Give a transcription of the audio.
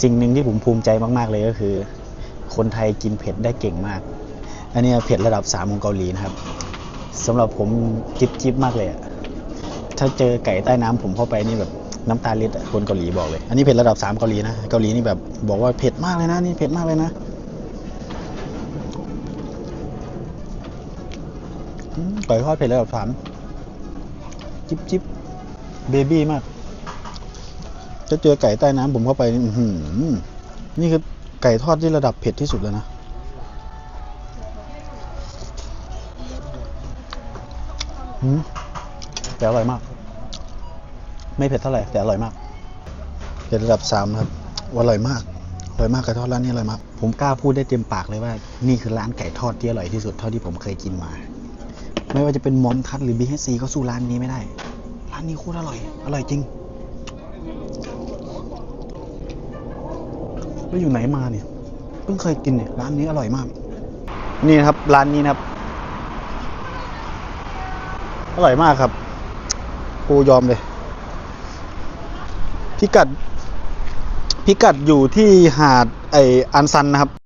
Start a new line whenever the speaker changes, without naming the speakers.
สิ่งหนึ่งที่ผมภูมิใจมาก ๆ เลยก็คือ คนไทยกินเผ็ดได้เก่งมาก อันนี้เผ็ดระดับสามของเกาหลีนะครับสำหรับผมจิ๊บจิ๊บมากเลยอะถ้าเจอไก่ใต้น้ำผมเข้าไปนี่แบบน้ำตาลิดคนเกาหลีบอกเลย อันนี้เผ็ดระดับสามเกาหลีนะเกาหลีนี่แบบบอกว่าเผ็ดมากเลยนะนี่เผ็ดมากเลยนะไก่ทอดเผ็ดระดับสามจิ๊บจิ๊บเบบี้มาก จะเจอไก่ใต้น้ำผมเข้าไปนี่อืนี่คือไก่ทอดที่ระดับเผ็ดที่สุดแล้วนะอืมแต่อร่อยมาก ไม่เผ็ดเท่าไหร่แต่อร่อยมากเผ็ดระดับสามครับ อร่อยมาก อร่อยมากไก่ทอดร้านนี้อร่อยมาก ผมกล้าพูดได้เต็มปากเลยว่า นี่คือร้านไก่ทอดที่อร่อยที่สุดเท่าที่ผมเคยกินมา ไม่ว่าจะเป็นมอมคัตหรือ BHC ก็สู้ร้านนี้ไม่ได้ ร้านนี้โคตรอร่อย อร่อยจริง แล้วอยู่ไหนมาเนี่ย เพิ่งเคยกินเนี่ย ร้านนี้อร่อยมาก นี่นะครับ ร้านนี้นะครับ อร่อยมากครับกูยอมเลย พิกัด พิกัดอยู่ที่หาดไออันซันนะครับ